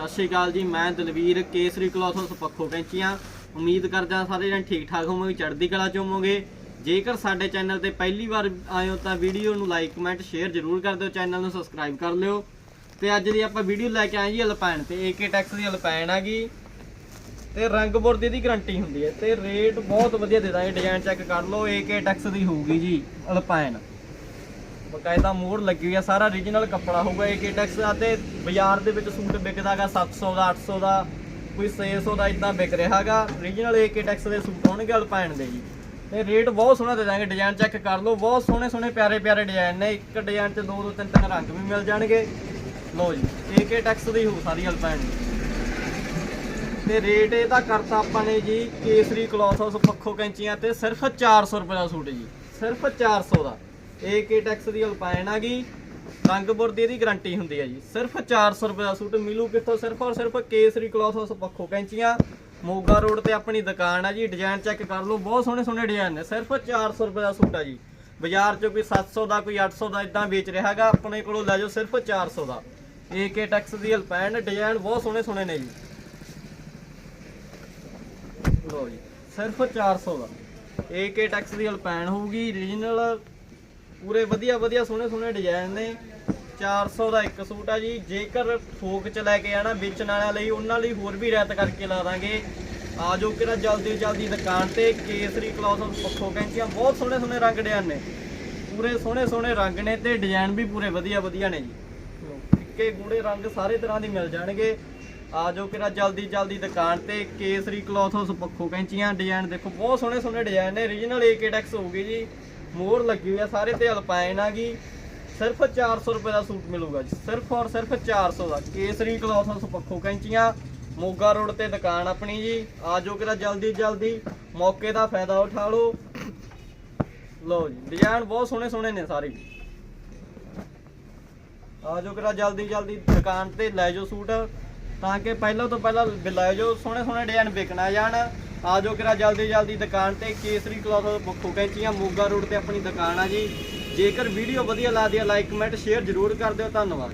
ਸਤਿ ਸ਼੍ਰੀ ਅਕਾਲ ਜੀ, ਮੈਂ Dalvir Kesari cloth house Pakho Kainchian ਉਮੀਦ ਕਰਦਾ ਸਾਰੇ ਜਣ ਠੀਕ ਠਾਕ ਹੋਵੋਗੇ, ਚੜ੍ਹਦੀ ਕਲਾ ਚ ਹੋਵੋਗੇ। ਜੇਕਰ ਸਾਡੇ ਚੈਨਲ ਤੇ ਪਹਿਲੀ ਵਾਰ ਆਇਓ ਤਾਂ ਵੀਡੀਓ ਨੂੰ ਲਾਈਕ, ਕਮੈਂਟ, ਸ਼ੇਅਰ ਜ਼ਰੂਰ ਕਰ ਦਿਓ, ਚੈਨਲ ਨੂੰ ਸਬਸਕ੍ਰਾਈਬ ਕਰ ਲਿਓ। ਤੇ ਅੱਜ ਦੀ ਆਪਾਂ ਵੀਡੀਓ ਲੈ ਕੇ ਆਏ ਜੀ ਅਲਪਾਈਨ ਤੇ ਏਕੇ ਟੈਕਸ ਦੀ ਅਲਪਾਈਨ ਹੈਗੀ। ਤੇ ਰੰਗ ਬੁਰਦੀ ਦੀ ਗਾਰੰਟੀ ਹੁੰਦੀ ਹੈ। ਤੇ ਰੇਟ ਬਹੁਤ ਵਧੀਆ ਦੇ ਇਹ ਡਿਜ਼ਾਈਨ ਚੈੱਕ ਕਰ ਲਓ ਏਕੇ ਟੈਕਸ ਦੀ ਹੋਊਗੀ ਜੀ ਅਲਪਾਈਨ ਬਕਾਇਦਾ ਮੋਹਰ ਲੱਗੀ ਹੋਈ ਆ, ਸਾਰਾ origignal ਕੱਪੜਾ ਹੋਊਗਾ ਏਕੇ ਟੈਕਸ ਦਾ ਤੇ ਬਾਜ਼ਾਰ ਦੇ ਵਿੱਚ ਸੂਟ ਵਿਕਦਾਗਾ 700 ਦਾ 800 ਦਾ, ਕੋਈ 600 ਦਾ ਇਦਾਂ ਵਿਕ ਰਿਹਾਗਾ origignal ਏਕੇ ਟੈਕਸ ਦੇ ਸੂਟ ਹੋਣਗੇ ਅਲਪਾਈਨ ਦੇ ਜੀ। ਤੇ ਰੇਟ ਬਹੁਤ ਸੋਹਣਾ ਦੇ ਦਾਂਗੇ ਡਿਜ਼ਾਈਨ ਚੈੱਕ ਕਰ ਲਓ, ਬਹੁਤ ਸੋਹਣੇ ਸੋਹਣੇ ਪਿਆਰੇ ਪਿਆਰੇ ਡਿਜ਼ਾਈਨ ਨੇ। ਇੱਕ ਡਿਜ਼ਾਈਨ 'ਚ ਦੋ ਦੋ, ਤਿੰਨ ਤਿੰਨ ਰੰਗ ਵੀ ਮਿਲ ਜਾਣਗੇ। ਲਓ ਜੀ ਏਕੇ ਟੈਕਸ ਦੀ ਹੋ ਸਾਰੀ ਅਲਪਾਈਨ ਤੇ ਰੇਟ ਇਹਦਾ ਕਰਤਾ ਆਪਾਂ ਨੇ ਜੀ, ਕੇਸਰੀ ਕਲੋਥ ਹਾਊਸ ਪੱਖੋ ਕੈਂਚੀਆਂ ਤੇ ਸਿਰਫ 400 ਰੁਪਏ ਦਾ ਸੂਟ ਜੀ। ਸਿਰਫ 400 ਦਾ। ਏਕੇ ਟੈਕਸ ਦੀ ਅਲਪਾਈਨ ਆ ਗਈ ਰੰਗ ਬੁਰਦੀ ਇਹਦੀ ਗਾਰੰਟੀ ਹੁੰਦੀ ਹੈ ਜੀ। ਸਿਰਫ 400 ਰੁਪਏ ਦਾ ਸੂਟ ਮਿਲੂ ਕਿੱਥੋਂ? ਸਿਰਫ ਔਰ ਸਿਰਫ Kesari cloth house Pakho. Kainchian, Moga road ਤੇ ਆਪਣੀ ਦੁਕਾਨ ਆ ਜੀ ਡਿਜ਼ਾਈਨ ਚੈੱਕ ਕਰ ਲਓ, ਬਹੁਤ ਸੋਹਣੇ ਸੋਹਣੇ ਡਿਜ਼ਾਈਨ ਨੇ। ਸਿਰਫ 400 ਰੁਪਏ ਦਾ ਸੂਟ ਆ ਜੀ। ਬਾਜ਼ਾਰ 'ਚ ਕੋਈ 700 ਦਾ, ਕੋਈ 800 ਦਾ ਇਦਾਂ ਵੇਚ ਰਿਹਾ ਹੈਗਾ, ਆਪਣੇ ਕੋਲੋਂ ਲੈ ਜਾਓ, ਸਿਰਫ 400 ਦਾ। ਏਕੇ ਟੈਕਸ ਦੀ ਅਲਪੈਨ ਡਿਜ਼ਾਈਨ ਬਹੁਤ ਸੋਹਣੇ ਸੋਹਣੇ ਨੇ ਜੀ। ਲੋ ਜੀ, ਸਿਰਫ 400 ਦਾ। ਏਕੇ ਟੈਕਸ ਦੀ ਅਲਪੈਨ ਹੋਊਗੀ ਰੀਜਨਲ ਪੂਰੇ ਵਧੀਆ ਵਧੀਆ ਸੋਹਣੇ ਸੋਹਣੇ ਡਿਜ਼ਾਈਨ ਨੇ। 400 ਦਾ ਇੱਕ ਸੂਟ ਆ ਜੀ। ਜੇਕਰ ਥੋਕ ਚ ਲੈ ਕੇ ਆਣਾ ਵੇਚਣ ਵਾਲਿਆਂ ਲਈ, ਉਹਨਾਂ ਲਈ ਹੋਰ ਵੀ ਰਿਆਇਤ ਕਰਕੇ ਲਾ ਦਾਂਗੇ। ਆ ਜਾਓ ਕਿਰਾ ਜਲਦੀ ਜਲਦੀ ਦੁਕਾਨ ਤੇ। ਕੇਸਰੀ ਕਲੌਥ ਪੱਖੋ ਕੈਂਚੀਆਂ, ਬਹੁਤ ਸੋਹਣੇ ਸੋਹਣੇ ਰੰਗ ਡਿਜ਼ਾਈਨ ਨੇ। ਪੂਰੇ ਸੋਹਣੇ ਸੋਹਣੇ ਰੰਗ ਨੇ ਤੇ ਡਿਜ਼ਾਈਨ ਵੀ ਪੂਰੇ ਵਧੀਆ ਵਧੀਆ ਨੇ ਜੀ। ਫਿੱਕੇ ਗੂੜੇ ਰੰਗ ਸਾਰੇ ਤਰ੍ਹਾਂ ਦੇ ਮਿਲ ਜਾਣਗੇ। ਆ ਜਾਓ ਕਿਰਾ ਜਲਦੀ ਜਲਦੀ ਦੁਕਾਨ ਤੇ। ਕੇਸਰੀ ਕਲੌਥ ਉਸ ਪੱਖੋ ਕੈਂਚੀਆਂ ਡਿਜ਼ਾਈਨ ਦੇਖੋ, ਬਹੁਤ ਸੋਹਣੇ ਸੋਹਣੇ ਡਿਜ਼ਾਈਨ ਨੇ। Origignal ਏਕੇ ਟੈਕਸ ਹੋਊਗੀ ਜੀ। ਮੋਹਰ ਲੱਗੀ ਹੋਈ ਆ, ਸਾਰੇ ਤੇ ਅਲਪਾਈਨ ਆ ਗਈ। ਸਿਰਫ 400 ਰੁਪਏ ਦਾ ਸੂਟ ਮਿਲੂਗਾ ਜੀ। ਸਿਰਫ ਔਰ ਸਿਰਫ 400 ਦਾ। Kesari cloth house Pakho Kainchian. Moga road ਤੇ ਦੁਕਾਨ ਆਪਣੀ ਜੀ। ਆ ਕਿਰਾ ਜਲਦੀ ਜਲਦੀ। ਮੌਕੇ ਦਾ ਫਾਇਦਾ ਉਠਾ ਲਓ। ਲਓ ਜੀ, ਡਿਜ਼ਾਈਨ ਬਹੁਤ ਸੋਹਣੇ ਸੋਹਣੇ ਨੇ ਸਾਰੇ। ਆ ਜਾਓ ਕਿਰਾ ਜਲਦੀ ਜਲਦੀ ਦੁਕਾਨ ਤੇ ਲੈ ਜਾਓ ਸੂਟ। ਤਾਂ ਕਿ ਪਹਿਲਾਂ ਤੋਂ ਪਹਿਲਾਂ ਲੈ ਜਾਓ ਸੋਹਣੇ ਸੋਹਣੇ ਡਿਜ਼ਾਈਨ ਵਿਕਣਾ ਜਾਣ। ਆ ਜਾਓ ਕਿਰਾ ਜਲਦੀ ਜਲਦੀ ਦੁਕਾਨ ਤੇ ਕੇਸਰੀ ਕਲੌਥ ਬੁੱਕੋ ਕੈਂਚੀਆਂ, ਮੋਗਾ ਰੋਡ ਤੇ ਆਪਣੀ ਦੁਕਾਨ ਆ ਜੀ। ਜੇਕਰ ਵੀਡੀਓ ਵਧੀਆ ਲੱਗਦੀ ਹੈ ਲਾਈਕ ਕਮੈਂਟ ਸ਼ੇਅਰ ਜ਼ਰੂਰ ਕਰ ਦਿਓ। ਧੰਨਵਾਦ।